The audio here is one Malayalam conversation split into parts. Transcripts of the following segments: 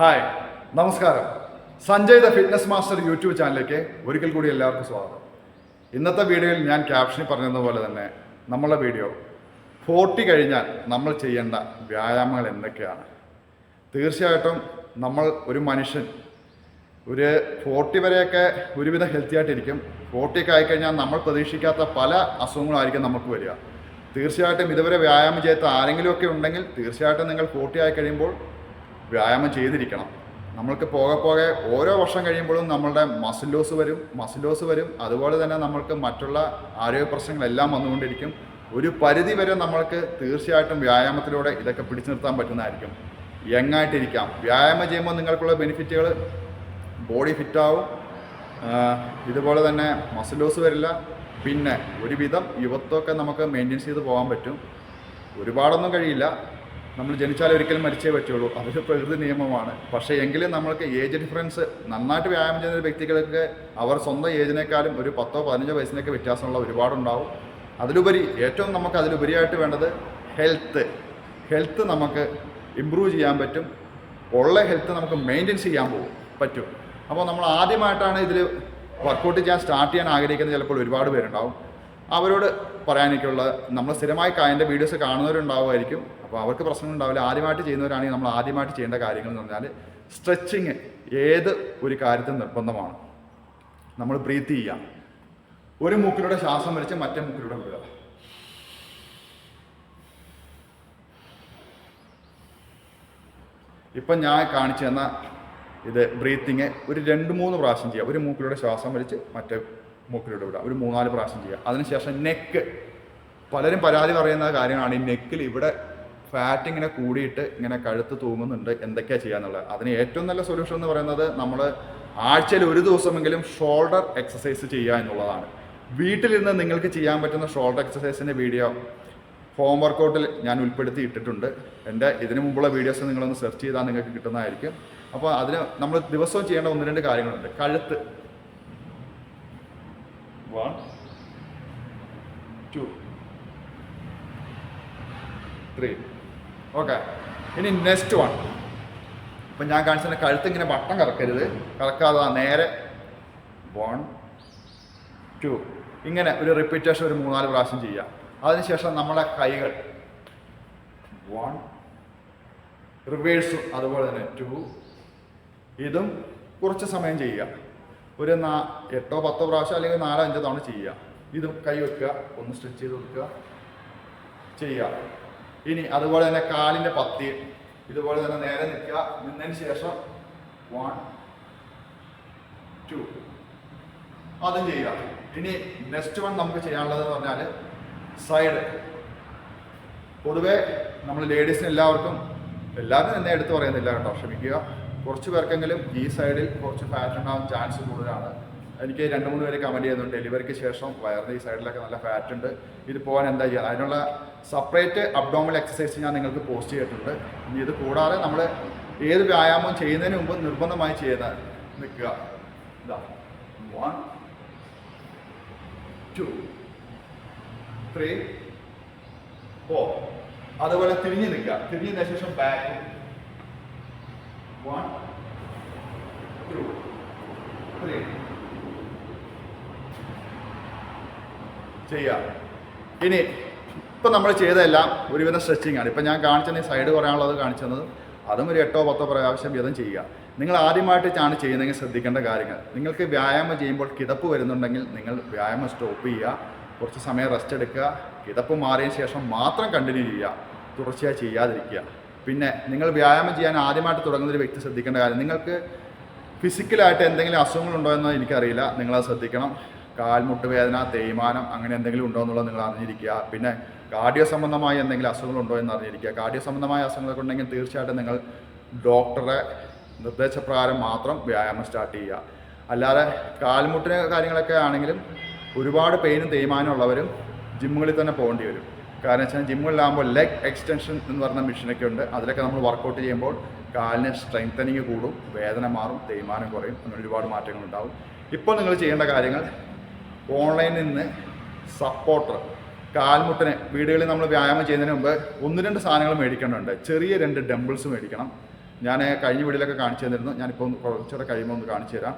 ഹായ് നമസ്കാരം. Sanjay the fitness master YouTube ചാനലിലേക്ക് ഒരിക്കൽ കൂടി എല്ലാവർക്കും സ്വാഗതം. ഇന്നത്തെ വീഡിയോയിൽ ഞാൻ ക്യാപ്ഷനിൽ പറഞ്ഞതുപോലെ തന്നെ നമ്മളെ വീഡിയോ ഫോർട്ടി കഴിഞ്ഞാൽ നമ്മൾ ചെയ്യേണ്ട വ്യായാമങ്ങൾ എന്തൊക്കെയാണ്? തീർച്ചയായിട്ടും നമ്മൾ ഒരു മനുഷ്യൻ ഒരു ഫോർട്ടി വരെയൊക്കെ ഒരുവിധം ഹെൽത്തി ആയിട്ടിരിക്കും. ഫോർട്ടിയൊക്കെ ആയിക്കഴിഞ്ഞാൽ നമ്മൾ പ്രതീക്ഷിക്കാത്ത പല അസുഖങ്ങളായിരിക്കും നമുക്ക് വരിക. തീർച്ചയായിട്ടും ഇതുവരെ വ്യായാമം ചെയ്യാത്ത ആരെങ്കിലുമൊക്കെ ഉണ്ടെങ്കിൽ തീർച്ചയായിട്ടും നിങ്ങൾ ഫോർട്ടി ആയി കഴിയുമ്പോൾ വ്യായാമം ചെയ്തിരിക്കണം. നമ്മൾക്ക് പോകെ പോകെ ഓരോ വർഷം കഴിയുമ്പോഴും നമ്മളുടെ മസിൽ ലോസ് വരും മസിൽ ലോസ് വരും. അതുപോലെ തന്നെ നമ്മൾക്ക് മറ്റുള്ള ആരോഗ്യ പ്രശ്നങ്ങളെല്ലാം വന്നുകൊണ്ടിരിക്കും. ഒരു പരിധി വരെ നമ്മൾക്ക് തീർച്ചയായിട്ടും വ്യായാമത്തിലൂടെ ഇതൊക്കെ പിടിച്ചു നിർത്താൻ പറ്റുന്നതായിരിക്കും. യങ്ങായിട്ടിരിക്കാം. വ്യായാമം ചെയ്യുമ്പോൾ നിങ്ങൾക്കുള്ള ബെനിഫിറ്റുകൾ ബോഡി ഫിറ്റാവും ഇതുപോലെ തന്നെ മസിൽ ലോസ് വരില്ല. പിന്നെ ഒരുവിധം യുവത്വമൊക്കെ നമുക്ക് മെയിന്റെയിൻസ് ചെയ്ത് പോകാൻ പറ്റും. ഒരുപാടൊന്നും കഴിയില്ല. നമ്മൾ ജനിച്ചാൽ ഒരിക്കലും മരിച്ചേ പറ്റുള്ളൂ. അതൊരു പ്രകൃതി നിയമമാണ്. പക്ഷേ എങ്കിലും നമ്മൾക്ക് ഏജ് ഡിഫറൻസ് നന്നായിട്ട് വ്യായാമം ചെയ്യുന്ന വ്യക്തികൾക്ക് അവർ സ്വന്തം ഏജിനേക്കാളും ഒരു പത്തോ പതിനഞ്ചോ വയസ്സിനൊക്കെ വ്യത്യാസമുള്ള ഒരുപാടുണ്ടാവും. അതിലുപരി ഏറ്റവും നമുക്ക് അതിലുപരിയായിട്ട് വേണ്ടത് ഹെൽത്ത് ഹെൽത്ത് നമുക്ക് ഇമ്പ്രൂവ് ചെയ്യാൻ പറ്റും. ഉള്ള ഹെൽത്ത് നമുക്ക് മെയിന്റെയിൻ ചെയ്യാൻ പോകും പറ്റും. അപ്പോൾ നമ്മൾ ആദ്യമായിട്ടാണ് ഇതിൽ വർക്കൗട്ട് ചെയ്യാൻ സ്റ്റാർട്ട് ചെയ്യാൻ ആഗ്രഹിക്കുന്ന ചിലപ്പോൾ ഒരുപാട് പേരുണ്ടാവും. അവരോട് പറയാനൊക്കെയുള്ള നമ്മൾ സ്ഥിരമായി അതിന്റെ വീഡിയോസ് കാണുന്നവരുണ്ടാവുമായിരിക്കും. അപ്പോൾ അവർക്ക് പ്രശ്നം ഉണ്ടാവില്ല ആദ്യമായിട്ട് ചെയ്യുന്നവരാണെങ്കിൽ നമ്മൾ ആദ്യമായിട്ട് ചെയ്യേണ്ട കാര്യങ്ങൾ എന്ന് പറഞ്ഞാൽ സ്ട്രെച്ചിങ് ഏത് ഒരു കാര്യത്തിൽ നിർബന്ധമാണ്. നമ്മൾ ബ്രീത്ത് ചെയ്യുക. ഒരു മൂക്കിലൂടെ ശ്വാസം വലിച്ച് മറ്റേ മൂക്കിലൂടെ വിടുക. ഇപ്പം ഞാൻ കാണിച്ചു തന്ന ഇത് ബ്രീത്തിങ് ഒരു രണ്ട് മൂന്ന് പ്രാവശ്യം ചെയ്യുക. ഒരു മൂക്കിലൂടെ ശ്വാസം വലിച്ച് മറ്റേ മൂക്കിലൂടെ വിടുക ഒരു മൂന്നാൽ പ്രാവശ്യം ചെയ്യുക അതിനുശേഷം നെക്ക് പലരും പരാതി പറയുന്ന കാര്യമാണ് ഈ നെക്കിൽ ഇവിടെ ഫാറ്റ് ഇങ്ങനെ കൂടിയിട്ട് ഇങ്ങനെ കഴുത്ത് തൂങ്ങുന്നുണ്ട്. എന്തൊക്കെയാണ് ചെയ്യാന്നുള്ളത് അതിന് ഏറ്റവും നല്ല സൊല്യൂഷൻ എന്ന് പറയുന്നത് നമ്മൾ ആഴ്ചയിൽ ഒരു ദിവസമെങ്കിലും ഷോൾഡർ എക്സസൈസ് ചെയ്യുക എന്നുള്ളതാണ്. വീട്ടിലിരുന്ന് നിങ്ങൾക്ക് ചെയ്യാൻ പറ്റുന്ന ഷോൾഡർ എക്സസൈസിന്റെ വീഡിയോ ഹോം വർക്കൗട്ടിൽ ഞാൻ ഉൾപ്പെടുത്തി ഇട്ടിട്ടുണ്ട്. എന്റെ ഇതിനു മുമ്പുള്ള വീഡിയോസ് നിങ്ങളൊന്ന് സെർച്ച് ചെയ്താൽ നിങ്ങൾക്ക് കിട്ടുന്നതായിരിക്കും. അപ്പോൾ അതിന് നമ്മൾ ദിവസവും ചെയ്യേണ്ട ഒന്ന് രണ്ട് കാര്യങ്ങളുണ്ട്. കഴുത്ത്. വൺ ടു ത്രീ ഓക്കെ ഇനി നെക്സ്റ്റ് വൺ ഇപ്പം ഞാൻ കാണിച്ച കഴുത്ത് ഇങ്ങനെ വട്ടം കറക്കരുത്. കറക്കാതെ നേരെ വൺ ടു ഇങ്ങനെ ഒരു റിപ്പീറ്റേഷൻ ഒരു മൂന്നാൽ പ്രാവശ്യം ചെയ്യുക. അതിനുശേഷം നമ്മുടെ കൈകൾ വൺ റിവേഴ്സും അതുപോലെ തന്നെ ടു ഇതും കുറച്ച് സമയം ചെയ്യുക. ഒരു നാ എട്ടോ പത്തോ പ്രാവശ്യം അല്ലെങ്കിൽ നാലോ അഞ്ചോ തവണ ചെയ്യുക. ഇത് കൈ വെക്കുക ഒന്ന് സ്ട്രെച്ച് ചെയ്ത് കൊടുക്കുക ചെയ്യുക. ഇനി അതുപോലെ തന്നെ കാലിന്റെ പത്തി ഇതുപോലെ തന്നെ നേരെ നിൽക്കുക. നിന്നതിന് ശേഷം വൺ ടു അതും ചെയ്യുക. ഇനി നെക്സ്റ്റ് വൺ നമുക്ക് ചെയ്യാനുള്ളത് എന്ന് പറഞ്ഞാൽ സൈഡ് പൊതുവേ നമ്മൾ ലേഡീസിന് എല്ലാവർക്കും എല്ലാവരും എന്നെ എടുത്തു പറയുന്നില്ല കേട്ടോ ക്ഷമിക്കുക. കുറച്ച് പേർക്കെങ്കിലും ഈ സൈഡിൽ കുറച്ച് ഫാറ്റ് ഉണ്ടാകും ചാൻസ് കൂടുതലാണ്. എനിക്ക് രണ്ട് മൂന്ന് പേര് കമന്റ് ചെയ്യുന്നുണ്ട്. ഡെലിവറിക്ക് ശേഷം വയറിന്റെ ഈ സൈഡിലൊക്കെ നല്ല ഫാറ്റ് ഉണ്ട്. ഇത് പോകാൻ എന്താ ചെയ്യുക? അതിനുള്ള സെപ്പറേറ്റ് അബ്ഡോമൽ എക്സസൈസ് ഞാൻ നിങ്ങൾക്ക് പോസ്റ്റ് ചെയ്തിട്ടുണ്ട്. ഇനി ഇത് കൂടാതെ നമ്മൾ ഏത് വ്യായാമം ചെയ്യുന്നതിന് മുമ്പ് നിർബന്ധമായി ചെയ്യുന്ന നിൽക്കുക. ഇതാ. വൺ ടു ത്രീ ഫോർ അതുപോലെ തിരിഞ്ഞ് നിൽക്കുക. തിരിഞ്ഞതിന് ശേഷം ബാക്ക് വൺ two, three. ചെയ്യുക ഇനി ഇപ്പം നമ്മൾ ചെയ്തതെല്ലാം ഒരുവിധം സ്ട്രെച്ചിങ് ആണ്. ഇപ്പം ഞാൻ കാണിച്ചത് സൈഡ് കുറയാനുള്ളത് കാണിച്ചത് അതും ഒരു എട്ടോ പത്തോ പ്രാവശ്യം വീതം ചെയ്യുക. നിങ്ങൾ ആദ്യമായിട്ടാണ് ചെയ്യുന്നതെങ്കിൽ ശ്രദ്ധിക്കേണ്ട കാര്യങ്ങൾ. നിങ്ങൾക്ക് വ്യായാമം ചെയ്യുമ്പോൾ കിതപ്പ് വരുന്നുണ്ടെങ്കിൽ നിങ്ങൾ വ്യായാമം സ്റ്റോപ്പ് ചെയ്യുക. കുറച്ച് സമയം റെസ്റ്റ് എടുക്കുക. കിതപ്പ് മാറിയതിന് ശേഷം മാത്രം കണ്ടിന്യൂ ചെയ്യുക. തുടർച്ചയായി ചെയ്യാതിരിക്കുക. പിന്നെ നിങ്ങൾ വ്യായാമം ചെയ്യാൻ ആദ്യമായിട്ട് തുടങ്ങുന്ന ഒരു വ്യക്തി ശ്രദ്ധിക്കേണ്ട കാര്യം നിങ്ങൾക്ക് ഫിസിക്കലായിട്ട് എന്തെങ്കിലും അസുഖങ്ങളുണ്ടോ എന്ന് എനിക്കറിയില്ല. നിങ്ങളത് ശ്രദ്ധിക്കണം. കാൽമുട്ട് വേദന തേയ്മാനം അങ്ങനെ എന്തെങ്കിലും ഉണ്ടോ എന്നുള്ളത് നിങ്ങൾ അറിഞ്ഞിരിക്കുക. പിന്നെ കാർഡിയോ സംബന്ധമായ എന്തെങ്കിലും അസുഖങ്ങളുണ്ടോ എന്ന് അറിഞ്ഞിരിക്കുക. കാർഡിയോ സംബന്ധമായ അസുഖങ്ങളൊക്കെ ഉണ്ടെങ്കിൽ തീർച്ചയായിട്ടും നിങ്ങൾ ഡോക്ടറെ നിർദ്ദേശപ്രകാരം മാത്രം വ്യായാമം സ്റ്റാർട്ട് ചെയ്യുക. അല്ലാതെ കാൽമുട്ടിന് കാര്യങ്ങളൊക്കെ ആണെങ്കിലും ഒരുപാട് പെയിനും തേയ്മാനം ഉള്ളവരും ജിമ്മുകളിൽ തന്നെ പോകേണ്ടി വരും. കാരണം വെച്ചാൽ ജിമ്മുകളിലാകുമ്പോൾ ലെഗ് എക്സ്റ്റൻഷൻ എന്ന് പറഞ്ഞ മെഷീനൊക്കെ ഉണ്ട്. അതിലൊക്കെ നമ്മൾ വർക്കൗട്ട് ചെയ്യുമ്പോൾ കാലിന് സ്ട്രെങ്തനിങ് കൂടും വേദന മാറും തേയ്മാനം കുറയും അങ്ങനെ ഒരുപാട് മാറ്റങ്ങളുണ്ടാവും ഇപ്പോൾ നിങ്ങൾ ചെയ്യേണ്ട കാര്യങ്ങൾ ഓൺലൈനിൽ നിന്ന് സപ്പോർട്ടർ കാൽമുട്ടിന് വീടുകളിൽ നമ്മൾ വ്യായാമം ചെയ്യുന്നതിന് മുമ്പ് ഒന്ന് രണ്ട് സാധനങ്ങൾ മേടിക്കേണ്ടതുണ്ട്. ചെറിയ രണ്ട് ഡംബിൾസ് മേടിക്കണം. ഞാൻ കഴിഞ്ഞ വീടിലൊക്കെ കാണിച്ചു തന്നിരുന്നു. ഞാനിപ്പോൾ കുറച്ചുകൂടെ കഴിയുമ്പോൾ ഒന്ന് കാണിച്ചു തരാം.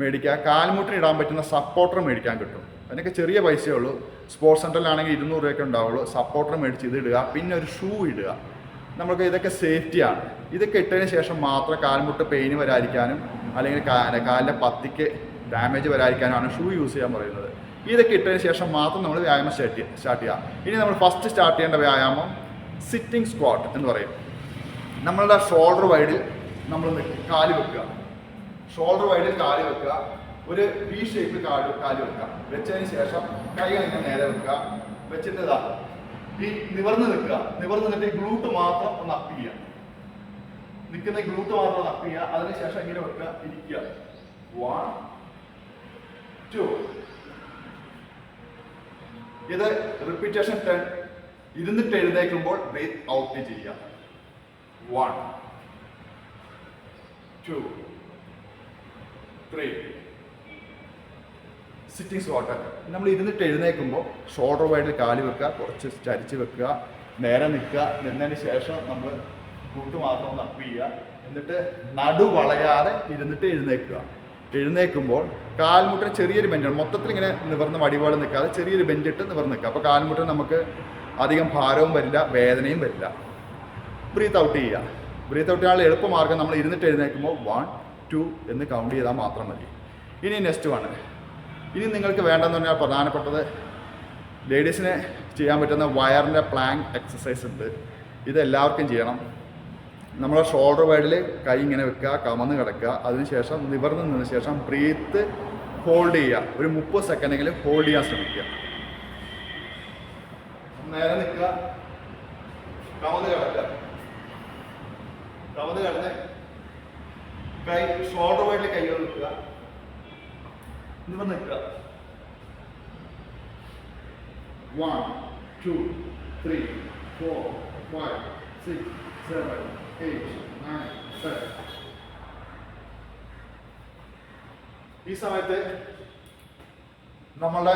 മേടിക്കുക. കാൽമുട്ടിന് ഇടാൻ പറ്റുന്ന സപ്പോർട്ടർ മേടിക്കാൻ കിട്ടും. അതിനൊക്കെ ചെറിയ പൈസയേ ഉള്ളൂ. സ്പോർട്സ് സെന്ററിലാണെങ്കിൽ ഇരുന്നൂറ് രൂപയൊക്കെ ഉണ്ടാവുള്ളൂ. സപ്പോർട്ടർ മേടിച്ച് ഇത് ഇടുക. പിന്നെ ഒരു ഷൂ ഇടുക. നമുക്ക് ഇതൊക്കെ സേഫ്റ്റിയാണ് ഇതൊക്കെ ഇട്ടതിന് ശേഷം മാത്രം കാൽമുട്ട് പെയിന് വരാതിരിക്കാനും അല്ലെങ്കിൽ കാലിലെ പത്തിക്ക് ഡാമേജ് വരാതിരിക്കാനുമാണ് ഷൂ യൂസ് ചെയ്യാൻ പറയുന്നത്. ഇതൊക്കെ ഇട്ടതിന് ശേഷം മാത്രം നമ്മൾ വ്യായാമം സ്റ്റാർട്ട് ചെയ്യുക സ്റ്റാർട്ട് ചെയ്യുക. ഇനി നമ്മൾ ഫസ്റ്റ് സ്റ്റാർട്ട് ചെയ്യേണ്ട വ്യായാമം സിറ്റിംഗ് സ്ക്വാട്ട് എന്ന് പറയും. നമ്മളുടെ ഷോൾഡർ വൈഡിൽ നമ്മൾ കാൽ വെക്കുക. ഷോൾഡർ വൈഡിൽ കാൽ വെക്കുക. ഒരു വി ഷേപ്പിൽ കാൽ കാൽ വെക്കുക. വെച്ചതിന് ശേഷം കൈകൾ ഇങ്ങനെ നേരെ വെക്കുക. വെച്ചിട്ട് ഇതാ ഈ നിവർന്ന് നിൽക്കുക. നിവർന്ന് നിന്നിട്ട് ഗ്ലൂട്ട് മാത്രം ഒന്ന് അപ്പ് ചെയ്യുക. നിൽക്കുന്ന ഗ്ലൂട്ട് മാത്രം ഒന്ന് അപ്പ് ചെയ്യുക. അതിനുശേഷം ഇങ്ങനെ വെക്കുക. ഇരിക്കുക. വൺ ടു ഇത് റിപ്പീറ്റേഷൻ ടെൻ ഇരുന്നിട്ട് എഴുന്നേൽക്കുമ്പോൾ ബ്രീത്ത് ഔട്ട് ചെയ്യുക. One two three sitting water നമ്മൾ ഇരുന്നിട്ട് എഴുന്നേൽക്കുമ്പോൾ ഷോൾഡർ വൈഡിൽ കാൽ വെക്കുക കുറച്ച് ചരിച്ച് വെക്കുക നേരെ നിൽക്കുക നിന്നതിന് ശേഷം നമ്മൾ കൂട്ട് മാത്രം ഒന്ന് അപ്പ് ചെയ്യുക. എന്നിട്ട് നടു വളയാതെ ഇരുന്നിട്ട് എഴുന്നേൽക്കുക. എഴുന്നേൽക്കുമ്പോൾ കാൽമുട്ടിന് ചെറിയൊരു ബെഞ്ചാണ് മൊത്തത്തിൽ ഇങ്ങനെ നിവർന്ന് വടിപാട് നിൽക്കാതെ ചെറിയൊരു ബെഞ്ചിട്ട് നിവർന്ന് നിൽക്കുക. അപ്പോൾ കാൽമുട്ടിന് നമുക്ക് അധികം ഭാരവും വരില്ല വേദനയും വരില്ല. ബ്രീത്ത് ഔട്ട് ചെയ്യുക. ബ്രീത്ത് ഔട്ട് ചെയ്യാനുള്ള എളുപ്പമാർഗം നമ്മൾ ഇരുന്നിട്ട് എഴുന്നേൽക്കുമ്പോൾ വൺ ടു എന്ന് കൗണ്ട് ചെയ്താൽ മാത്രം മതി. ഇനി നെക്സ്റ്റ് വൺ ഇനി നിങ്ങൾക്ക് വേണ്ടെന്ന് പറഞ്ഞാൽ പ്രധാനപ്പെട്ടത് ലേഡീസിന് ചെയ്യാൻ പറ്റുന്ന വയറിന്റെ പ്ലാങ്ക് എക്സസൈസ് ഉണ്ട്. ഇത് എല്ലാവർക്കും ചെയ്യണം. നമ്മളെ ഷോൾഡർ വൈഡിൽ കൈ ഇങ്ങനെ വെക്കുക കമന്ന് കിടക്കുക. അതിനുശേഷം നിവർന്ന് നിന്ന ശേഷം ബ്രീത്ത് ഹോൾഡ് ചെയ്യുക. ഒരു മുപ്പത് സെക്കൻഡെങ്കിലും ഹോൾഡ് ചെയ്യാൻ ശ്രമിക്കുക. നേരെ നിൽക്കുക. കമന്ന് കിടക്കുക. കമന്ന് കിടന്ന് കൈ ഷോൾഡർ വൈഡിൽ കൈകൾ വെക്കുക. നിവർന്ന് നിൽക്കുക. One two three four five six seven eight nine seven ഈ സമയത്ത് നമ്മളുടെ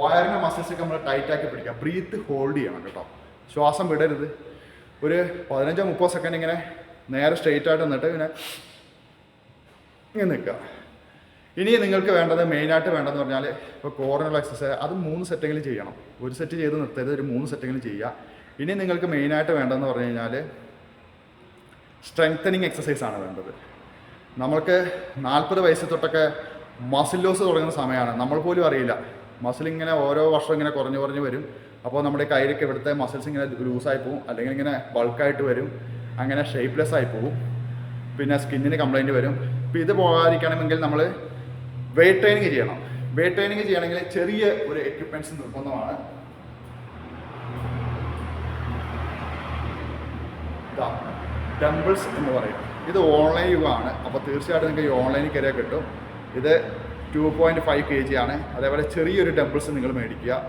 വയറിന്റെ മസിൽസ് ഒക്കെ നമ്മൾ ടൈറ്റ് ആക്കി പിടിക്കുക. ബ്രീത്ത് ഹോൾഡ് ചെയ്യണം കേട്ടോ. ശ്വാസം വിടരുത്. ഒരു പതിനഞ്ചോ മുപ്പത് സെക്കൻഡ് ഇങ്ങനെ നേരെ സ്ട്രെയിറ്റ് ആയിട്ട് നിന്നിട്ട് ഇങ്ങനെ ഇങ്ങനെ നിൽക്കുക. ഇനി നിങ്ങൾക്ക് വേണ്ടത് മെയിനായിട്ട് വേണ്ടതെന്ന് പറഞ്ഞാൽ ഇപ്പോൾ കോറിനുള്ള എക്സസൈസ് അത് മൂന്ന് സെറ്റെങ്കിലും ചെയ്യണം. ഒരു സെറ്റ് ചെയ്ത് നിർത്തരുത് ഒരു മൂന്ന് സെറ്റെങ്കിലും ചെയ്യുക. ഇനി നിങ്ങൾക്ക് മെയിനായിട്ട് വേണ്ടതെന്ന് പറഞ്ഞു കഴിഞ്ഞാൽ സ്ട്രെങ്തനിങ് എക്സസൈസ് ആണ് വേണ്ടത്. നമ്മൾക്ക് നാൽപ്പത് വയസ്സ് തൊട്ടൊക്കെ മസിൽ ലോസ് തുടങ്ങുന്ന സമയമാണ് നമ്മൾ പോലും അറിയില്ല. മസിൽ ഇങ്ങനെ ഓരോ വർഷം ഇങ്ങനെ കുറഞ്ഞു കുറഞ്ഞു വരും. അപ്പോൾ നമ്മുടെ കയ്യിലൊക്കെ ഇവിടുത്തെ മസിൽസ് ഇങ്ങനെ ലൂസായി പോകും അല്ലെങ്കിൽ ഇങ്ങനെ ബൾക്കായിട്ട് വരും. അങ്ങനെ ഷേപ്പ്ലെസ് ആയി പോകും പിന്നെ സ്കിന്നിന് കംപ്ലൈന്റ് വരും. ഇപ്പോൾ ഇത് പോകാതിരിക്കണമെങ്കിൽ നമ്മൾ വെയിറ്റ് ട്രെയിനിങ് ചെയ്യണം. വെയിറ്റ് ട്രെയിനിങ് ചെയ്യണമെങ്കിൽ ചെറിയ ഒരു എക്യുപ്മെന്റ്സ് നിർബന്ധമാണ്. ടെമ്പിൾസ് എന്ന് പറയും. ഇത് ഓൺലൈൻ യുഗമാണ്. അപ്പോൾ തീർച്ചയായിട്ടും നിങ്ങൾക്ക് ഈ ഓൺലൈനിൽ കയറിയാൽ കിട്ടും. ഇത് two point five K G ആണ്. അതേപോലെ ചെറിയൊരു ഡംബിൾസ് നിങ്ങൾ മേടിക്കുക.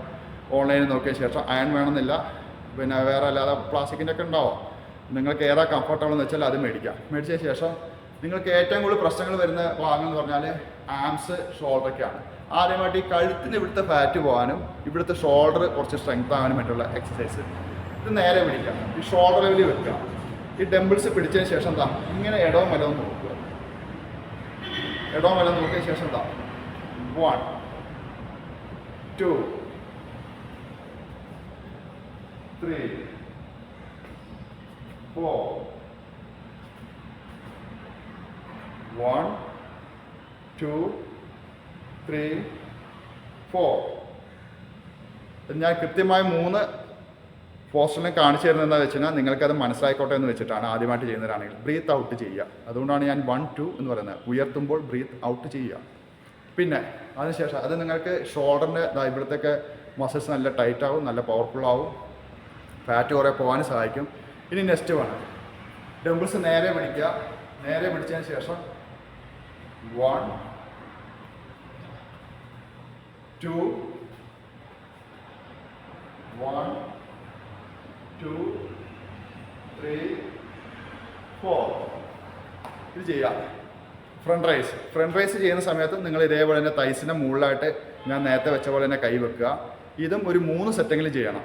ഓൺലൈനിൽ നോക്കിയ ശേഷം അയൺ വേണമെന്നില്ല. പിന്നെ വേറെ അല്ലാതെ പ്ലാസ്റ്റിക്കിന്റെ ഒക്കെ ഉണ്ടാവും. നിങ്ങൾക്ക് ഏതാ കംഫർട്ടബിൾ എന്ന് വെച്ചാൽ അത് മേടിക്കുക മേടിച്ച ശേഷം നിങ്ങൾക്ക് ഏറ്റവും കൂടുതൽ പ്രശ്നങ്ങൾ വരുന്ന ഭാഗം എന്ന് പറഞ്ഞാൽ ആംസ് ഷോൾഡറൊക്കെയാണ് ആദ്യമായിട്ട് ഈ കഴുത്തിന് ഇവിടുത്തെ ഫാറ്റ് പോകാനും ഇവിടുത്തെ ഷോൾഡർ കുറച്ച് സ്ട്രെങ്ത് ആകാനും മറ്റുള്ള എക്സസൈസ് ഇത് നേരെ പിടിക്കാം. ഈ ഷോൾഡർ ലെവലിൽ വെക്കുക. ഈ ഡംബിൾസ് പിടിച്ചതിന് ശേഷം എന്താ? ഇങ്ങനെ ഇടവും വലവും നോക്കുക. ഇടവും വലവും നോക്കിയ ശേഷം എന്താ? One two three four one two three four ഞാൻ കൃത്യമായി മൂന്ന് പോസ്റ്ററിനെ കാണിച്ചു തരുന്നത് എന്താ വെച്ചാൽ നിങ്ങൾക്കത് മനസ്സിലായിക്കോട്ടെ എന്ന് വെച്ചിട്ടാണ് ആദ്യമായിട്ട് ചെയ്യുന്നവരാണെങ്കിൽ ബ്രീത്ത് ഔട്ട് ചെയ്യുക. അതുകൊണ്ടാണ് ഞാൻ വൺ ടു എന്ന് പറയുന്നത്. ഉയർത്തുമ്പോൾ ബ്രീത്ത് ഔട്ട് ചെയ്യുക. പിന്നെ അതിനുശേഷം അത് നിങ്ങൾക്ക് ഷോൾഡറിന്റെ ഇവിടത്തേക്ക് മസിൽസ് നല്ല ടൈറ്റ് ആവും നല്ല പവർഫുൾ ആവും. ഫാറ്റ് കുറേ പോകാനും സഹായിക്കും. ഇനി നെക്സ്റ്റ് വേണം ഡംബിൾസ് നേരെ പിടിക്കുക നേരെ പിടിച്ചതിന് ശേഷം one two one two three four ഇത് ചെയ്യാം. ഫ്രണ്ട് റൈസ് ഫ്രണ്ട് റൈസ് ചെയ്യുന്ന സമയത്ത് നിങ്ങൾ ഇതേപോലെ തന്നെ തൈസിന്റെ മുകളിലായിട്ട് ഞാൻ നേരത്തെ വെച്ച പോലെ തന്നെ കൈ വെക്കുക. ഇതും ഒരു മൂന്ന് സെറ്റെങ്കിലും ചെയ്യണം.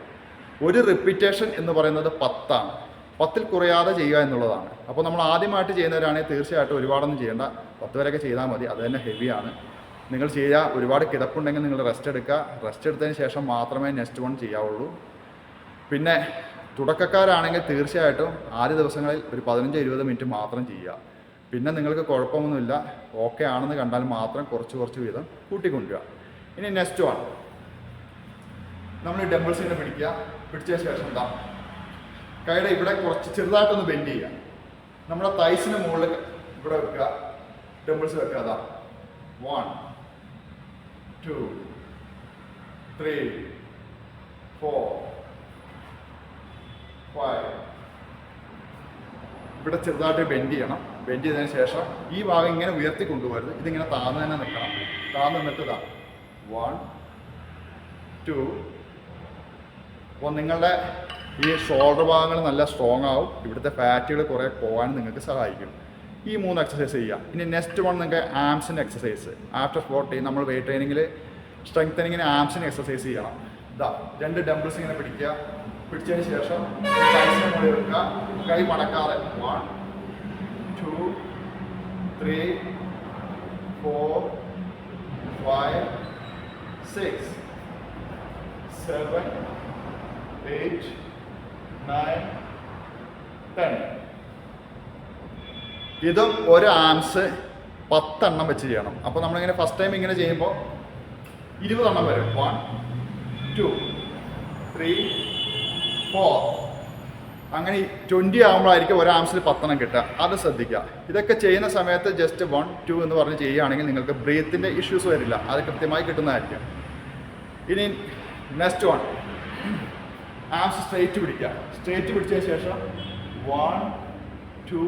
ഒരു റിപ്പീറ്റേഷൻ എന്ന് പറയുന്നത് പത്താണ്. പത്തിൽ കുറയാതെ ചെയ്യുക എന്നുള്ളതാണ്. അപ്പോൾ നമ്മൾ ആദ്യമായിട്ട് ചെയ്യുന്നവരാണെങ്കിൽ തീർച്ചയായിട്ടും ഒരുപാടൊന്നും ചെയ്യേണ്ട. പത്ത് വരെയൊക്കെ ചെയ്താൽ മതി. അത് തന്നെ ഹെവിയാണ് നിങ്ങൾ ചെയ്യുക ഒരുപാട് കിടപ്പുണ്ടെങ്കിൽ നിങ്ങൾ റെസ്റ്റ് എടുക്കുക. റെസ്റ്റ് എടുത്തതിന് ശേഷം മാത്രമേ നെക്സ്റ്റ് വൺ ചെയ്യാവുള്ളൂ. പിന്നെ തുടക്കക്കാരാണെങ്കിൽ തീർച്ചയായിട്ടും ആദ്യ ദിവസങ്ങളിൽ ഒരു പതിനഞ്ച് ഇരുപത് മിനിറ്റ് മാത്രം ചെയ്യുക. പിന്നെ നിങ്ങൾക്ക് കുഴപ്പമൊന്നുമില്ല. ഓക്കെ ആണെന്ന് കണ്ടാൽ മാത്രം കുറച്ച് കുറച്ച് വീതം കൂട്ടിക്കൊണ്ടുവരിക. ഇനി നെക്സ്റ്റ് വൺ നമ്മൾ ഡംബിൾസ് പിടിക്കുക. പിടിച്ച ശേഷം എന്താ? കൈയുടെ ഇവിടെ കുറച്ച് ചെറുതായിട്ടൊന്ന് ബെൻഡ് ചെയ്യുക. നമ്മുടെ തൈസിന് മുകളിൽ ഇവിടെ വെക്കുക. ഡംബിൾസ് വെക്കുക. അതാ one two three four five ഇവിടെ ചെറുതായിട്ട് ബെൻഡ് ചെയ്യണം. ബെൻഡ് ചെയ്തതിന് ശേഷം ഈ ഭാഗം ഇങ്ങനെ ഉയർത്തി കൊണ്ടുപോകരുത്. ഇതിങ്ങനെ താഴ്ന്നു തന്നെ നിൽക്കണം. താഴ്ന്നു നിന്നിട്ടതാ വൺ ടു അപ്പോൾ നിങ്ങളുടെ ഈ ഷോൾഡർ ഭാഗങ്ങൾ നല്ല സ്ട്രോങ് ആവും. ഇവിടുത്തെ ഫാറ്റുകൾ കുറേ പോകാൻ നിങ്ങൾക്ക് സഹായിക്കും. ഈ മൂന്ന് എക്സസൈസ് ചെയ്യുക. ഇനി നെക്സ്റ്റ് വൺ നിങ്ങൾക്ക് ആംസിന്റെ എക്സസൈസ് ആഫ്റ്റർ സ്പോർട്ട് നമ്മൾ വെയിറ്റ് ട്രെയിനിങ്ങിൽ സ്ട്രെങ്തനിങ്ങിന് ആംസിന് എക്സസൈസ് ചെയ്യണം. ഇതാ രണ്ട് ഡംബിൾസ് ഇങ്ങനെ പിടിക്കുക. പിടിച്ചതിന് ശേഷം എടുക്കുക കൈ മടക്കാതെ. One two three four five six seven eight nine ten ഇതും ഒരു ആംസ് പത്തെണ്ണം വെച്ച് ചെയ്യണം. അപ്പോൾ നമ്മളിങ്ങനെ ഫസ്റ്റ് ടൈം ഇങ്ങനെ ചെയ്യുമ്പോൾ ഇരുപതെണ്ണം വരും. വൺ ടു ത്രീ ഫോർ അങ്ങനെ ട്വന്റി ആകുമ്പോഴായിരിക്കും ഒരു ആംസിൽ പത്തെണ്ണം കിട്ടുക. അത് ശ്രദ്ധിക്കുക. ഇതൊക്കെ ചെയ്യുന്ന സമയത്ത് ജസ്റ്റ് വൺ ടു എന്ന് പറഞ്ഞ് ചെയ്യുകയാണെങ്കിൽ നിങ്ങൾക്ക് ബ്രീത്തിന്റെ ഇഷ്യൂസ് വരില്ല. അത് കൃത്യമായി കിട്ടുന്നതായിരിക്കും. ഇനി നെക്സ്റ്റ് വൺ ആംസ് സ്ട്രേറ്റ് പിടിക്കുക സ്ട്രേറ്റ് പിടിച്ച ശേഷം one two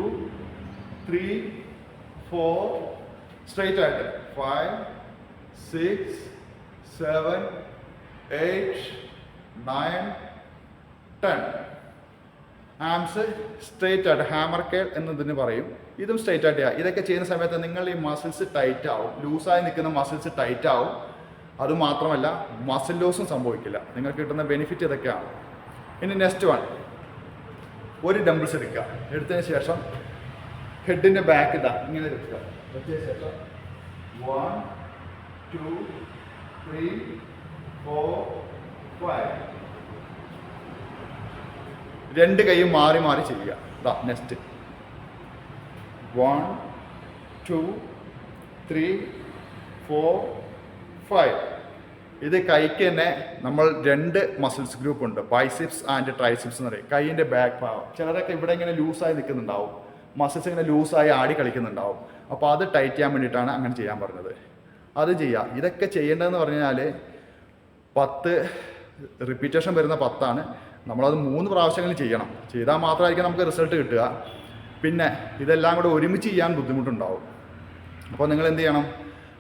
three four straight ആയിട്ട്. Five six seven eight nine ten arms straight ആയിട്ട് ഹാമർ കേൾ എന്നതിന് പറയും. ഇതും സ്ട്രേറ്റ് ആയിട്ട് ഇതൊക്കെ ചെയ്യുന്ന സമയത്ത് നിങ്ങൾ ഈ മസിൽസ് ടൈറ്റ് ആവും. ലൂസായി നിൽക്കുന്ന മസിൽസ് ടൈറ്റ് ആവും. അതുമാത്രമല്ല മസിൽ ലോസും സംഭവിക്കില്ല. നിങ്ങൾക്ക് കിട്ടുന്ന ബെനിഫിറ്റ് ഇതൊക്കെയാണ് ഇനി നെക്സ്റ്റ് വൺ ഒരു ഡംബിൾസ് എടുക്കുക. എടുത്തതിന് ശേഷം ഹെഡിന്റെ ബാക്ക് ഇതാ ഇങ്ങനെ എടുക്കുക. എടുത്തതിന് ശേഷം one two three four five രണ്ട് കൈയും മാറി മാറി ചെയ്യുക. ഇതാ next one two three four five ഇത് കൈക്ക് തന്നെ നമ്മൾ രണ്ട് മസിൽസ് ഗ്രൂപ്പ് ഉണ്ട്. ബൈസിപ്സ് ആൻഡ് ട്രൈസിപ്സ് എന്ന് പറയും. കൈയിന്റെ ബാക്ക് ഭാഗം. ചിലരൊക്കെ ഇവിടെ ഇങ്ങനെ ലൂസായി നിൽക്കുന്നുണ്ടാവും. മസിൽസ് ഇങ്ങനെ ലൂസായി ആടി കളിക്കുന്നുണ്ടാവും. അപ്പോൾ അത് ടൈറ്റ് ചെയ്യാൻ വേണ്ടിയിട്ടാണ് അങ്ങനെ ചെയ്യാൻ പറഞ്ഞത്. അത് ചെയ്യുക ഇതൊക്കെ ചെയ്യേണ്ടതെന്ന് പറഞ്ഞാൽ പത്ത് റിപ്പീറ്റേഷൻ വരുന്ന പത്താണ്. നമ്മളത് മൂന്ന് പ്രാവശ്യങ്ങളിൽ ചെയ്യണം. ചെയ്താൽ മാത്രമായിരിക്കും നമുക്ക് റിസൾട്ട് കിട്ടുക. പിന്നെ ഇതെല്ലാം കൂടെ ഒരുമിച്ച് ചെയ്യാൻ ബുദ്ധിമുട്ടുണ്ടാവും. അപ്പോൾ നിങ്ങൾ എന്ത് ചെയ്യണം?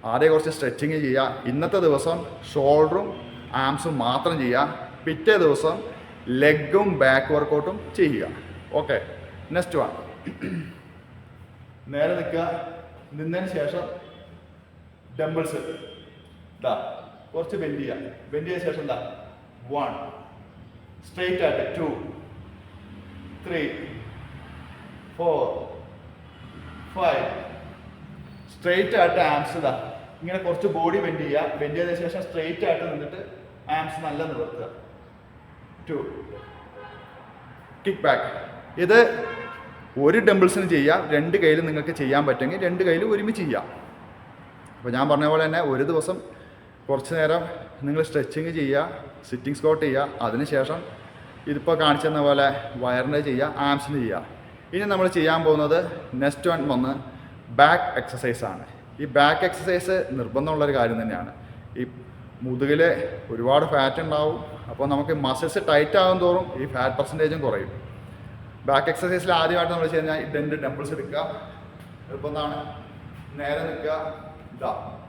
ആദ്യം കുറച്ച് സ്ട്രെച്ചിങ് ചെയ്യുക. ഇന്നത്തെ ദിവസം ഷോൾഡറും ആംസും മാത്രം ചെയ്യുക. പിറ്റേ ദിവസം ലെഗും ബാക്ക് വർക്കൗട്ടും ചെയ്യുക. ഓക്കെ നെക്സ്റ്റ് വൺ നേരെ നിൽക്കുക. നിന്നതിന് ശേഷം ഡംബിൾസ് ഇതാ കുറച്ച് ബെൻഡ് ചെയ്യുക. ബെൻഡ് ചെയ്ത ശേഷം എന്താ വൺ സ്ട്രെയിറ്റ് ആയിട്ട് two three four five straight ആയിട്ട് ആംസ് ഇതാ. ഇങ്ങനെ കുറച്ച് ബോഡി ബെൻഡ് ചെയ്യുക. ബെൻഡ് ചെയ്ത ശേഷം സ്ട്രെയിറ്റ് ആയിട്ട് നിന്നിട്ട് ആംസ് നല്ല നിവർത്തുക ടു കിക്ക് ബാക്ക് ഇത് ഒരു ഡംബിൾസിന് ചെയ്യാം രണ്ട് കയ്യിൽ നിങ്ങൾക്ക് ചെയ്യാൻ പറ്റുമെങ്കിൽ രണ്ട് കയ്യിൽ ഒരുമിച്ച് ചെയ്യാം അപ്പോൾ ഞാൻ പറഞ്ഞ പോലെ തന്നെ ഒരു ദിവസം കുറച്ച് നേരം നിങ്ങൾ സ്ട്രെച്ചിങ് ചെയ്യുക സിറ്റിംഗ് സ്കോട്ട് ചെയ്യുക അതിനുശേഷം ഇതിപ്പോൾ കാണിച്ചെന്ന പോലെ വയറിന്റെ ചെയ്യുക ആംസിന് ചെയ്യുക. ഇനി നമ്മൾ ചെയ്യാൻ പോകുന്നത് നെക്സ്റ്റ് വൺ വന്ന് ബാക്ക് എക്സസൈസ് ആണ്. ഈ ബാക്ക് എക്സസൈസ് നിർബന്ധമുള്ളൊരു കാര്യം തന്നെയാണ്. ഈ മുതുകിൽ ഒരുപാട് ഫാറ്റ് ഉണ്ടാവും. അപ്പോൾ നമുക്ക് മസിൽസ് ടൈറ്റ് ആകും തോറും ഈ ഫാറ്റ് പെർസെന്റേജും കുറയും. ബാക്ക് എക്സസൈസിൽ ആദ്യമായിട്ട് നമ്മൾ ചെയ്യുന്ന ഈ രണ്ട് ഡംബിൾസ് എടുക്കുക. എളുപ്പം എന്താണ് നേരെ നിൽക്കുക. ഇതാ.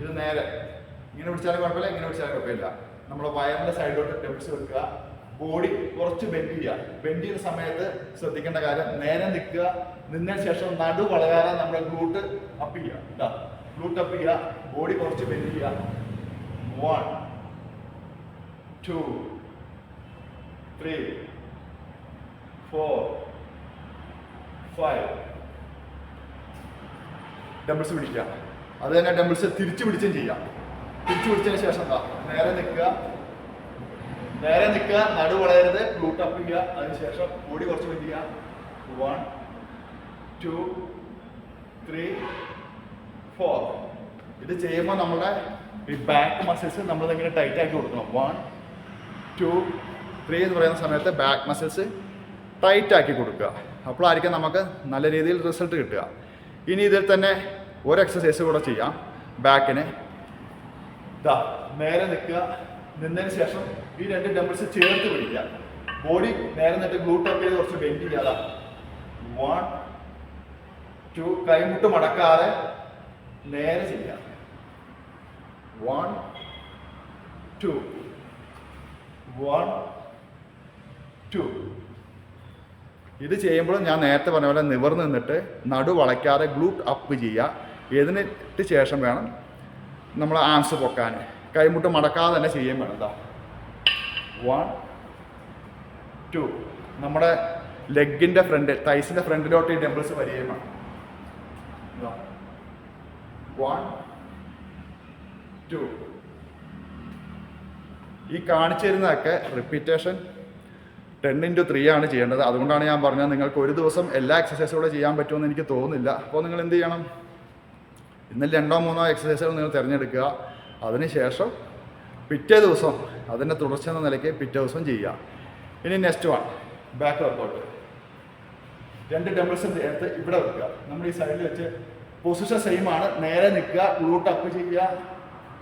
ഇത് നേരെ. ഇങ്ങനെ പിടിച്ചാലും കുഴപ്പമില്ല ഇങ്ങനെ പിടിച്ചാലും കുഴപ്പമില്ല. നമ്മുടെ വയറിന്റെ സൈഡിലോട്ട് ഡംബിൾസ് വെക്കുക. ബോഡി കുറച്ച് ബെൻഡ് ചെയ്യുക. ബെൻഡ് ചെയ്യുന്ന സമയത്ത് ശ്രദ്ധിക്കേണ്ട കാര്യം നേരെ നിൽക്കുക. നിന്നതിന് ശേഷം നടു വളരാതെ നമ്മുടെ ഗ്ലൂട്ട് അപ്പ് ചെയ്യുക. ഇതാ ഗ്ലൂട്ട് അപ്പ് ചെയ്യുക. ബോഡി കുറച്ച് ബെൻഡ് ചെയ്യുക. One two three four five dumbbells പിടിക്കുക. അത് തന്നെ ഡംബിൾസ് തിരിച്ചു പിടിച്ചും ചെയ്യാം. തിരിച്ചു പിടിച്ചതിന് ശേഷം എന്താ? നേരെ നിൽക്കുക. നേരെ നിൽക്കുക നടു വളയരുത് അപ്പ് ചെയ്യുക. അതിനുശേഷം ബോഡി കുറച്ച് വെക്കുക വൺ ടു ത്രീ ഫോർ ഇത് ചെയ്യുമ്പോൾ നമ്മുടെ ഈ ബാക്ക് മസിൽസ് നമ്മൾ ഇങ്ങനെ ടൈറ്റ് ആക്കി കൊടുക്കണം. വൺ ടു ത്രീ എന്ന് പറയുന്ന സമയത്ത് ബാക്ക് മസിൽസ് ടൈറ്റ് ആക്കി കൊടുക്കുക. അപ്പോഴായിരിക്കും നമുക്ക് നല്ല രീതിയിൽ റിസൾട്ട് കിട്ടുക. ഇനി ഇതിൽ തന്നെ ഒരു എക്സസൈസ് കൂടെ ചെയ്യാം. ബാക്കിന് നേരെ നിൽക്കുക. നിന്നതിന് ശേഷം ഈ രണ്ട് ഡംബിൾസ് ചേർത്ത് പിടിക്കുക. ബോഡി നേരെ നിന്നിട്ട് ഗ്ലൂട്ട് അപ്പ് ചെയ്ത് കുറച്ച് ബെൻഡ് ചെയ്യാതെ വൺ ടു കൈമുട്ട് മടക്കാതെ നേരെ ചെയ്യാം വൺ ടു വൺ ടു ഇത് ചെയ്യുമ്പോൾ ഞാൻ നേരത്തെ പറഞ്ഞ പോലെ നിവർന്ന് നിന്നിട്ട് നടു വളയ്ക്കാതെ ഗ്ലൂട്ട് അപ്പ് ചെയ്യുക. ഇതിനിട്ട് ശേഷം വേണം നമ്മൾ ആൻസ് പൊക്കാൻ കൈമുട്ട് മടക്കാതെ തന്നെ ചെയ്യാൻ വേണം എന്താ വൺ ടു നമ്മുടെ ലെഗിന്റെ ഫ്രണ്ട് തൈസിന്റെ ഫ്രണ്ടിലോട്ട് ഈ ഡംബിൾസ് വരികയും വേണം. വൺ ടു ഈ കാണിച്ചു തരുന്നതൊക്കെ റിപ്പീറ്റേഷൻ ടെൻ ഇന്റു ത്രീ ആണ് ചെയ്യേണ്ടത്. അതുകൊണ്ടാണ് ഞാൻ പറഞ്ഞത് നിങ്ങൾക്ക് ഒരു ദിവസം എല്ലാ എക്സസൈസും കൂടെ ചെയ്യാൻ പറ്റുമെന്ന് എനിക്ക് തോന്നുന്നില്ല. അപ്പോൾ നിങ്ങൾ എന്ത് ചെയ്യണം? ഇന്നലെ രണ്ടോ മൂന്നോ എക്സസൈസുകൾ നിങ്ങൾ തിരഞ്ഞെടുക്കുക. അതിനുശേഷം പിറ്റേ ദിവസം അതിന്റെ തുടർച്ച എന്ന നിലയ്ക്ക് പിറ്റേ ദിവസം ചെയ്യുക. ഇനി നെക്സ്റ്റ് വൺ ബാക്ക് വർക്കൗട്ട് രണ്ട് ഡംബിൾസ് ചേർത്ത് ഇവിടെ വെക്കുക. നമ്മൾ ഈ സൈഡിൽ വെച്ച് പൊസിഷൻ സെയിം ആണ്. നേരെ നിൽക്കുക ഗ്ലൂട്ട് അപ്പ് ചെയ്യുക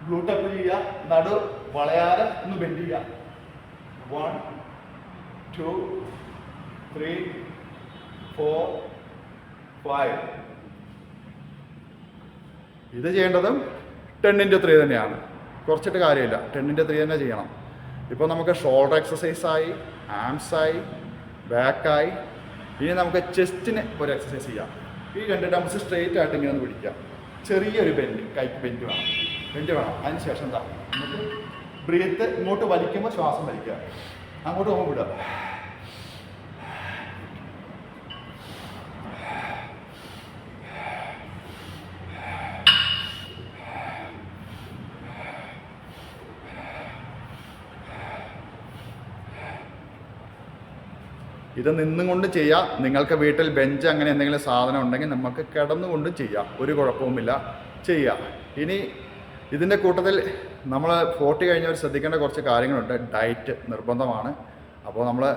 ഗ്ലൂട്ട് അപ്പ് ചെയ്യുക നടു വളയാതെ ഒന്ന് ബെൻഡ് ചെയ്യുക. One two three four five ഇത് ചെയ്യേണ്ടതും ടെൻ ഇന്റു ത്രീ തന്നെയാണ്. കുറച്ചിട്ട് കാര്യമില്ല. ടെൻ ഇന്റു ത്രീ തന്നെ ചെയ്യണം. ഇപ്പോൾ നമുക്ക് ഷോൾഡർ എക്സസൈസായി ആംസായി ബാക്കായി ഇനി നമുക്ക് ചെസ്റ്റിന് ഒരു എക്സസൈസ് ചെയ്യാം. ഈ രണ്ട് ഡംസ് സ്ട്രെയിറ്റ് ആയിട്ട് ഇങ്ങനെ ഒന്ന് പിടിക്കാം. ചെറിയൊരു ബെൻഡ് കൈക്ക് ബെൻഡ് വേണം. ബെൻഡ് വേണം. അതിന് ശേഷം എന്താ? നമുക്ക് ബ്രീത്ത് ഇങ്ങോട്ട് വലിക്കുമ്പോൾ ശ്വാസം വലിക്കുക. അങ്ങോട്ട് പോകുമ്പോൾ വിടുക ഇത് നിന്നും കൊണ്ട് ചെയ്യാം. നിങ്ങൾക്ക് വീട്ടിൽ ബെഞ്ച് അങ്ങനെ എന്തെങ്കിലും സാധനം ഉണ്ടെങ്കിൽ നമുക്ക് കിടന്നുകൊണ്ട് ചെയ്യാം. ഒരു കുഴപ്പവുമില്ല. ചെയ്യാം. ഇനി ഇതിന്റെ കൂട്ടത്തിൽ നമ്മൾ ഫോർട്ടി കഴിഞ്ഞവർ ശ്രദ്ധിക്കേണ്ട കുറച്ച് കാര്യങ്ങളുണ്ട്. ഡയറ്റ് നിർബന്ധമാണ്. അപ്പോൾ നമ്മൾ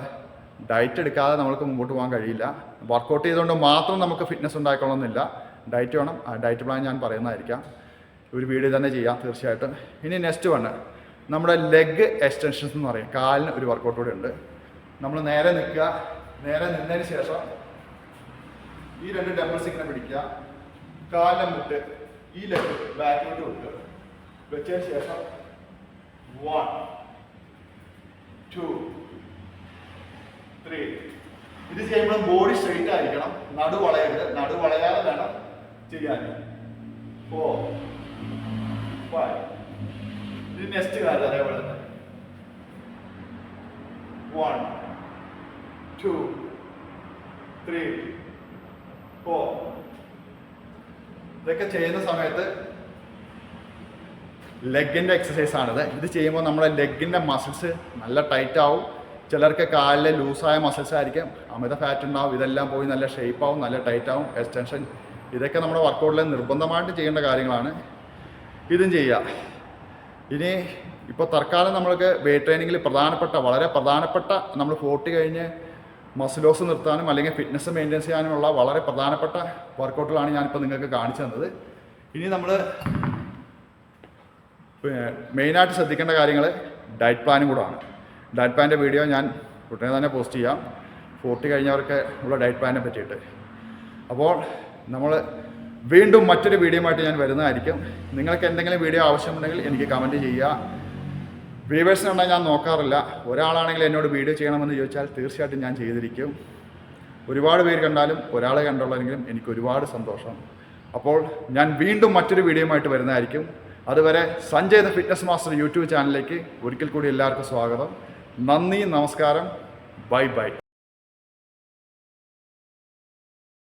ഡയറ്റ് എടുക്കാതെ നമുക്ക് മുമ്പോട്ട് പോകാൻ കഴിയില്ല. വർക്കൗട്ട് ചെയ്തുകൊണ്ട് മാത്രം നമുക്ക് ഫിറ്റ്നസ് ഉണ്ടായിക്കൊള്ളണമെന്നില്ല. ഡയറ്റ് വേണം. ആ ഡയറ്റ് പ്ലാൻ ഞാൻ പറയുന്നതായിരിക്കാം. ഒരു വീഡിയോ തന്നെ ചെയ്യാം തീർച്ചയായിട്ടും. ഇനി നെക്സ്റ്റ് വണ് നമ്മുടെ ലെഗ് എക്സ്റ്റൻഷൻസ് എന്ന് പറയും. കാലിന് ഒരു വർക്കൗട്ട് കൂടെ ഉണ്ട്. നമ്മൾ നേരെ നിൽക്കുക. നേരെ നിന്നതിന് ശേഷം ഈ രണ്ട് ഡംബിൾസ് ഇങ്ങനെ പിടിക്കുക. കാലം മുട്ട് ഈ ലെഗ് ബാക്കിലോട്ട് വെക്കുക വെച്ചതിന് ശേഷം വൺ ടു ത്രീ ഇത് ചെയ്യുമ്പോൾ ബോഡി സ്ട്രെയിറ്റ് ആയിരിക്കണം. നടു വളയരുത്. നടു വളയാതെ വേണം ചെയ്യാൻ. ഫോർ ഫൈവ് ഇത് നെക്സ്റ്റ് കാര്യം അതേപോലെ തന്നെ. One two three, four. ഇതൊക്കെ ചെയ്യുന്ന സമയത്ത് ലെഗിന്റെ എക്സസൈസ് ആണിത്. ഇത് ചെയ്യുമ്പോൾ നമ്മുടെ ലെഗിന്റെ മസിൽസ് നല്ല ടൈറ്റ് ആവും. ചിലർക്ക് കാലിലെ ലൂസായ മസിൽസ് ആയിരിക്കും. അമിത ഫാറ്റ് ഉണ്ടാവും. ഇതെല്ലാം പോയി നല്ല ഷേപ്പ് ആവും നല്ല ടൈറ്റ് ആവും. എക്സ്റ്റൻഷൻ ഇതൊക്കെ നമ്മുടെ വർക്കൗട്ടിൽ നിർബന്ധമായിട്ട് ചെയ്യേണ്ട കാര്യങ്ങളാണ്. ഇതും ചെയ്യുക. ഇനി ഇപ്പോൾ തൽക്കാലം നമ്മൾക്ക് വെയിറ്റ് ട്രെയിനിങ്ങിൽ പ്രധാനപ്പെട്ട വളരെ പ്രധാനപ്പെട്ട നമ്മൾ ഫോർട്ടി കഴിഞ്ഞ് മസിലോസ് നിർത്താനും അല്ലെങ്കിൽ ഫിറ്റ്നസ് മെയിന്റെയിൻ ചെയ്യാനുമുള്ള വളരെ പ്രധാനപ്പെട്ട വർക്കൗട്ടുകളാണ് ഞാനിപ്പോൾ നിങ്ങൾക്ക് കാണിച്ചു തന്നത്. ഇനി നമ്മൾ മെയിനായിട്ട് ശ്രദ്ധിക്കേണ്ട കാര്യങ്ങൾ ഡയറ്റ് പ്ലാനും കൂടാണ്. ഡയറ്റ് പ്ലാന്റെ വീഡിയോ ഞാൻ ഉടനെ തന്നെ പോസ്റ്റ് ചെയ്യാം. ഫോർട്ടി കഴിഞ്ഞവർക്ക് ഉള്ള ഡയറ്റ് പ്ലാനെ പറ്റിയിട്ട്. അപ്പോൾ നമ്മൾ വീണ്ടും മറ്റൊരു വീഡിയോ ആയിട്ട് ഞാൻ വരുന്നതായിരിക്കും. നിങ്ങൾക്ക് എന്തെങ്കിലും വീഡിയോ ആവശ്യമുണ്ടെങ്കിൽ എനിക്ക് കമന്റ് ചെയ്യുക. വ്യൂവേഴ്സിനുണ്ടെങ്കിൽ ഞാൻ നോക്കാറില്ല. ഒരാളാണെങ്കിൽ എന്നോട് വീഡിയോ ചെയ്യണമെന്ന് ചോദിച്ചാൽ തീർച്ചയായിട്ടും ഞാൻ ചെയ്തിരിക്കും. ഒരുപാട് പേര് കണ്ടാലും ഒരാളെ കണ്ടുള്ളതെങ്കിലും എനിക്ക് ഒരുപാട് സന്തോഷം. അപ്പോൾ ഞാൻ വീണ്ടും മറ്റൊരു വീഡിയോയുമായിട്ട് വരുന്നതായിരിക്കും. അതുവരെ Sanjay the fitness master YouTube ചാനലിലേക്ക് ഒരിക്കൽ കൂടി എല്ലാവർക്കും സ്വാഗതം. നന്ദി നമസ്കാരം. Bye bye.